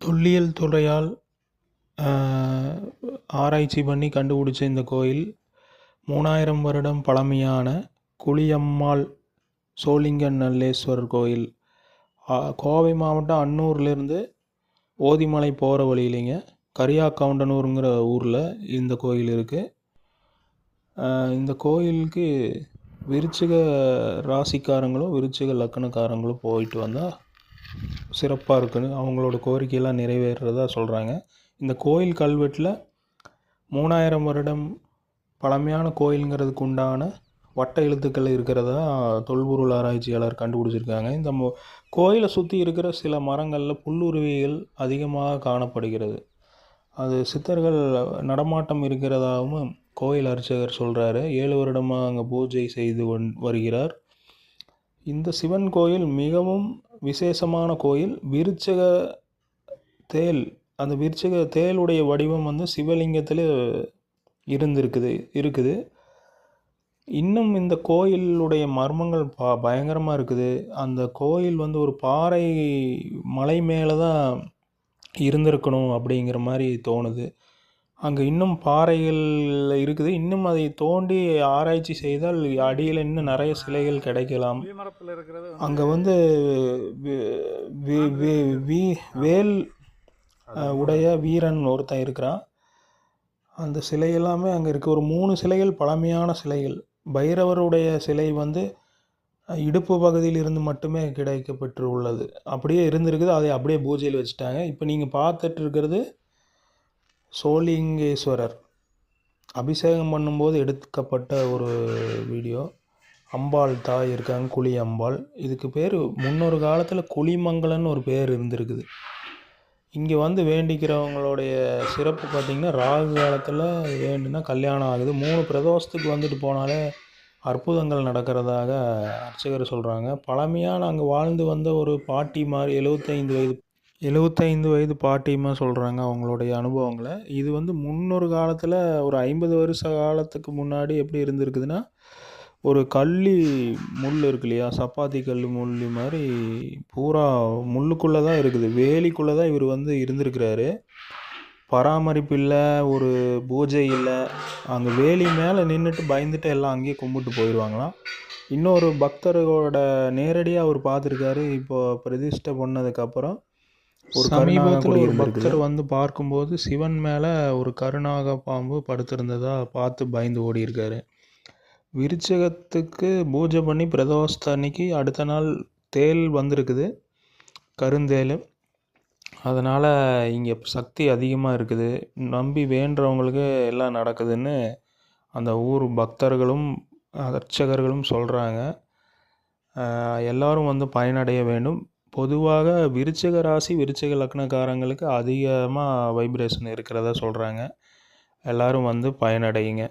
தொல்லியல் துறையால் ஆராய்ச்சி பண்ணி கண்டுபிடிச்ச இந்த கோயில் மூணாயிரம் வருடம் பழமையான குளியம்மாள் சோழிங்கநல்லீஸ்வரர் கோயில். கோவை மாவட்டம் அன்னூர்லேருந்து ஓதிமலை போகிற வழியிலைங்க. கரியாக்கவுண்டனூருங்கிற ஊரில் இந்த கோயில் இருக்குது இந்த கோயிலுக்கு விருச்சிக ராசிக்காரங்களும் விருச்சிக லக்கணக்காரங்களும் போயிட்டு வந்தால் சிறப்பாக இருக்குன்னு அவங்களோட கோரிக்கையெல்லாம் நிறைவேறுறதா சொல்கிறாங்க இந்த கோயில் கல்வெட்டில் மூணாயிரம் வருடம் பழமையான கோயிலுங்கிறதுக்கு உண்டான வட்ட எழுத்துக்கள் இருக்கிறதா தொல்பொருள் ஆராய்ச்சியாளர் கண்டுபிடிச்சிருக்காங்க. இந்த கோயிலை சுற்றி இருக்கிற சில மரங்களில் புல்லுருவிகள் அதிகமாக காணப்படுகிறது. அது சித்தர்கள் நடமாட்டம் இருக்கிறதாகவும் கோயில் அர்ச்சகர் சொல்கிறாரு ஏழு வருடமாக அங்கே பூஜை செய்து கொண் வருகிறார். இந்த சிவன் கோயில் மிகவும் விசேஷமான கோயில். விருச்சக தேல் அந்த விருச்சக தேளுடைய வடிவம் வந்து சிவலிங்கத்தில் இருந்திருக்குது இருக்குது. இன்னும் இந்த கோயிலுடைய மர்மங்கள் ப பயங்கரமாக இருக்குது. அந்த கோயில் வந்து ஒரு பாறை மலை மேலே தான் இருந்திருக்கணும் அப்படிங்கிற மாதிரி தோணுது. அங்கே இன்னும் பாறைகள் இருக்குது. இன்னும் அதை தோண்டி ஆராய்ச்சி செய்தால் அடியில் இன்னும் நிறைய சிலைகள் கிடைக்கலாம். அங்கே வந்து வேல் உடைய வீரன் ஒருத்தன் இருக்கிறான். அந்த சிலை எல்லாமே அங்கே இருக்குது ஒரு மூணு சிலைகள் பழமையான சிலைகள். பைரவருடைய சிலை வந்து இடுப்பு பகுதியில் இருந்து மட்டுமே கிடைக்கப்பெற்று உள்ளது அப்படியே இருந்திருக்குது. அதை அப்படியே பூஜையில் வச்சுட்டாங்க. இப்போ நீங்கள் பார்த்துட்டு இருக்கிறது சோலிங்கேஸ்வரர் அபிஷேகம் பண்ணும்போது எடுக்கப்பட்ட ஒரு வீடியோ. அம்பாள் தாய் இருக்காங்க குழி அம்பாள். இதுக்கு பேர் முன்னொரு காலத்தில் குழிமங்கலன்னு ஒரு பேர் இருந்திருக்குது. இங்கே வந்து வேண்டிக்கிறவங்களுடைய சிறப்பு பார்த்திங்கன்னா ராகு காலத்தில் வேண்டுனா கல்யாணம் ஆகுது. மூணு பிரதோஷத்துக்கு வந்துட்டு போனாலே அற்புதங்கள் நடக்கிறதாக அர்ச்சகர் சொல்கிறாங்க பழமையான அங்கே வாழ்ந்து வந்த ஒரு பாட்டி மாதிரி எழுபத்தைந்து வயது எழுபத்தைந்து வயது பாட்டிமா சொல்கிறாங்க அவங்களுடைய அனுபவங்களை. இது வந்து முன்னொரு காலத்தில் ஒரு ஐம்பது வருஷ காலத்துக்கு முன்னாடி எப்படி இருந்திருக்குதுன்னா ஒரு கள்ளி முள் இருக்கு இல்லையா சப்பாத்தி கல் முள் மாதிரி பூரா முள்ளுக்குள்ளே தான் இருக்குது. வேலிக்குள்ளே தான் இவர் வந்து இருந்திருக்கிறாரு. பராமரிப்பு இல்லை ஒரு பூஜை இல்லை அங்கே வேலி மேலே நின்றுட்டு பயந்துட்டு எல்லாம் அங்கேயே கும்பிட்டு போயிடுவாங்களாம் இன்னொரு பக்தர்களோட நேரடியாக அவர் பார்த்துருக்காரு இப்போ பிரதிஷ்டை பண்ணதுக்கப்புறம் ஒரு சமீபத்தில் ஒரு பக்தர் வந்து பார்க்கும்போது சிவன் மேலே ஒரு கருணாக பாம்பு படுத்திருந்ததா பார்த்து பயந்து ஓடி இருக்காரு விருச்சகத்துக்கு பூஜை பண்ணி பிரதோஷத்து அன்னைக்கு அடுத்த நாள் தேல் வந்திருக்குது கருந்தேல். அதனால் இங்கே சக்தி அதிகமாக இருக்குது. நம்பி வேண்டுறவங்களுக்கு எல்லாம் நடக்குதுன்னு அந்த ஊர் பக்தர்களும் அர்ச்சகர்களும் சொல்கிறாங்க எல்லோரும் வந்து பயனடைய வேண்டும். பொதுவாக விருச்சிக ராசி விருச்சிக லக்னக்காரங்களுக்கு அதிகமாக வைப்ரேஷன் இருக்கிறதா சொல்கிறாங்க எல்லோரும் வந்து பயனடையுங்க.